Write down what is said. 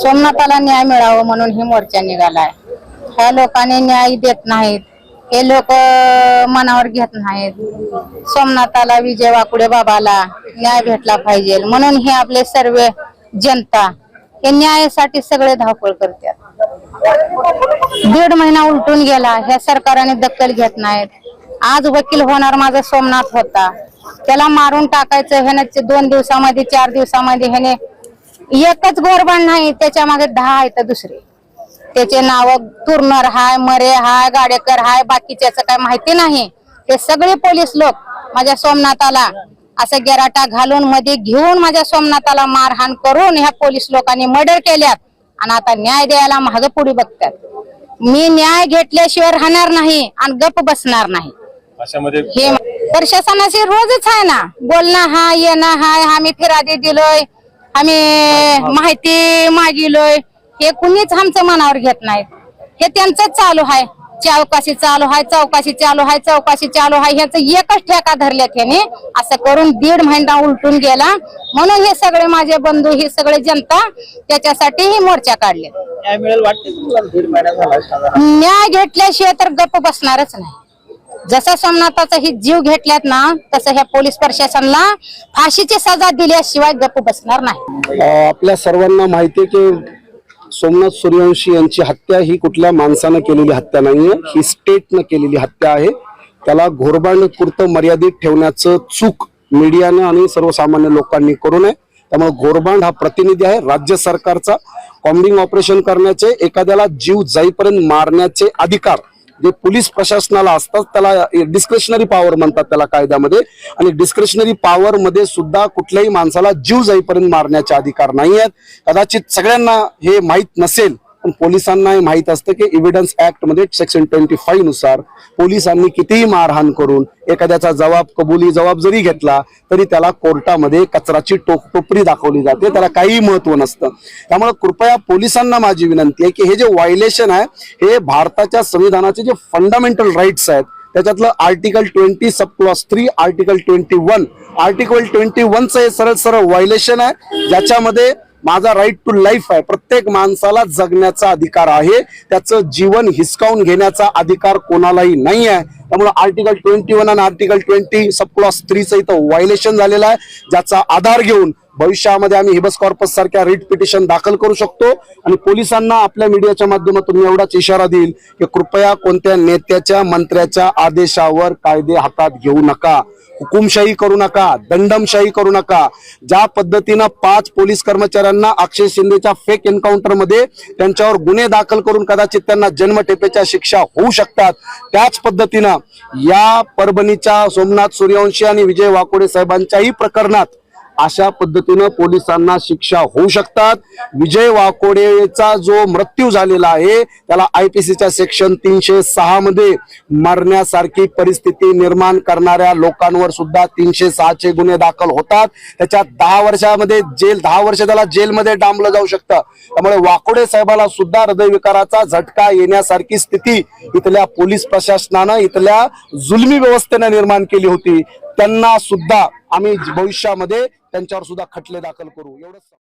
सोमनाथाला न्याय मिळावं म्हणून ही मोर्चा निघालाय. ह्या लोकांनी न्याय देत नाहीत. हे लोक मनावर घेत नाहीत. सोमनाथाला विजय वाकुडे बाबाला न्याय भेटला पाहिजे म्हणून हे आपले सर्व जनता हे न्यायासाठी सगळे धावपळ करतात. दीड महिना उलटून गेला. ह्या सरकारने दखल घेत नाहीत. आज वकील होणार माझा सोमनाथ होता. त्याला मारून टाकायचं ह्याने दोन दिवसामध्ये चार दिवसामध्ये ह्याने एकच गोरबाण नाही त्याच्यामागे दहा आहेत दुसरे. त्याचे नाव तुरनर हाय मरे हाय गाडेकर हाय बाकीच्याच काय माहिती नाही. ते सगळे पोलीस लोक माझ्या सोमनाथाला असं गेराटा घालून मध्ये घेऊन माझ्या सोमनाथाला मारहाण करून ह्या पोलीस लोकांनी मर्डर केल्यात आणि आता न्याय द्यायला माग पुढे बघतात. मी न्याय घेतल्याशिवाय राहणार नाही आणि गप बसणार नाही. हे प्रशासनाचे रोजच आहे ना. बोलणं हा येणं हाय आम्ही फिरादी दिलोय. आम्ही माहिती मागिलोय. हे कुणीच आमचं मनावर घेत नाहीत हे त्यांचंच चालू आहे. चौकशी चालू आहे चौकशी चालू आहे चौकशी चालू आहे. ह्याचं एकच ठेका धरल्यात ह्याने. असं करून दीड महिना उलटून गेला. म्हणून हे सगळे माझे बंधू ही सगळे जनता त्याच्यासाठी ही मोर्चा काढले. न्याय घेतल्याशिवाय तर गप्प बसणारच नाही. जसा सोमनाथाचा ही जीव घेतल्यात ना तसं ह्या पोलीस प्रशासनाला फाशीची सजा दिल्याशिवाय गप्प बसणार नाही. आपल्या सर्वांना माहिती की सोमनाथ सूर्यवंशी यांची हत्या ही कुठल्या माणसानं केलेली हत्या नाहीये ही स्टेटनं केलेली हत्या आहे. त्याला घोरबांड पुरतं मर्यादित ठेवण्याचं चूक मीडियानं आणि सर्वसामान्य लोकांनी करू नये. त्यामुळे घोरबांड हा प्रतिनिधी आहे राज्य सरकारचा. कॉम्बिंग ऑपरेशन करण्याचे एखाद्याला जीव जाईपर्यंत मारण्याचे अधिकार जे पोलीस प्रशासनाला असतात त्याला डिस्क्रिशनरी पॉवर म्हणतात त्याला कायद्यामध्ये. आणि डिस्क्रिशनरी पॉवर मध्ये सुद्धा कुठल्याही माणसाला जीव जाईपर्यंत मारण्याचे अधिकार नाही आहेत. कदाचित सगळ्यांना हे माहीत नसेल पण पोलिसांना हे माहीत असतं की एव्हिडन्स ऍक्टमध्ये सेक्शन ट्वेंटी फाईव्हनुसार पोलिसांनी कितीही मारहाण करून एखाद्याचा जबाब कबुली जबाब जरी घेतला तरी त्याला कोर्टामध्ये कचराची टोक टोपरी दाखवली जाते. त्याला काही महत्त्व नसतं. त्यामुळे कृपया पोलिसांना माझी विनंती आहे की हे जे व्हायलेशन आहे हे भारताच्या संविधानाचे जे फंडामेंटल राईट्स आहेत त्याच्यातलं article twenty sub clause three article twenty one article twenty वनचं हे सरळ सरळ व्हायलेशन आहे ज्याच्यामध्ये माझा राईट टू लाईफ आहे. प्रत्येक माणसाला जगण्याचा अधिकार आहे. त्याचं जीवन हिसकावून घेण्याचा अधिकार कोणालाही नाही आहे. त्यामुळे आर्टिकल ट्वेंटी वन आणि आर्टिकल ट्वेंटी सब क्लॉस थ्रीचं इथं व्हायलेशन झालेलं आहे. ज्याचा आधार घेऊन भविष्यामध्ये आम्ही हिबस कॉर्पस सारख्या रिट पिटिशन दाखल करू शकतो. आणि पोलिसांना आपल्या मीडियाच्या माध्यमातून मी एवढाच इशारा देईल की कृपया कोणत्या नेत्याच्या मंत्र्याच्या आदेशावर कायदे हातात घेऊ नका. हुकुमशाही करू नका दंडमशाही करू नका. ज्या पद्धतीनं पाच पोलीस कर्मचाऱ्यांना अक्षय शिंदेच्या फेक एन्काउंटरमध्ये त्यांच्यावर गुन्हे दाखल करून कदाचित त्यांना जन्मठेपेच्या शिक्षा होऊ शकतात. त्याच पद्धतीनं या परभणीच्या सोमनाथ सूर्यवंशी आणि विजय वाकोडे साहेबांच्याही प्रकरणात अशा पद्धतीनं पोलिसांना शिक्षा होऊ शकतात. विजय वाकोडेचा जो मृत्यू झालेला आहे त्याला आय पी सीच्या सेक्शन तीनशे सहा मध्ये मरण्यासारखी परिस्थिती निर्माण करणाऱ्या लोकांवर सुद्धा तीनशे सहाचे गुन्हे दाखल होतात. त्याच्यात दहा वर्षामध्ये जेल दहा वर्ष त्याला जेलमध्ये डांबलं जाऊ शकतं. त्यामुळे वाकोडे साहेबाला सुद्धा हृदयविकाराचा झटका येण्यासारखी स्थिती इथल्या पोलीस प्रशासनानं इथल्या जुलमी व्यवस्थेनं निर्माण केली होती. त्यांना सुद्धा आम्ही भविष्यामध्ये त्यांच्यावर सुद्धा खटले दाखल करू. एवढंच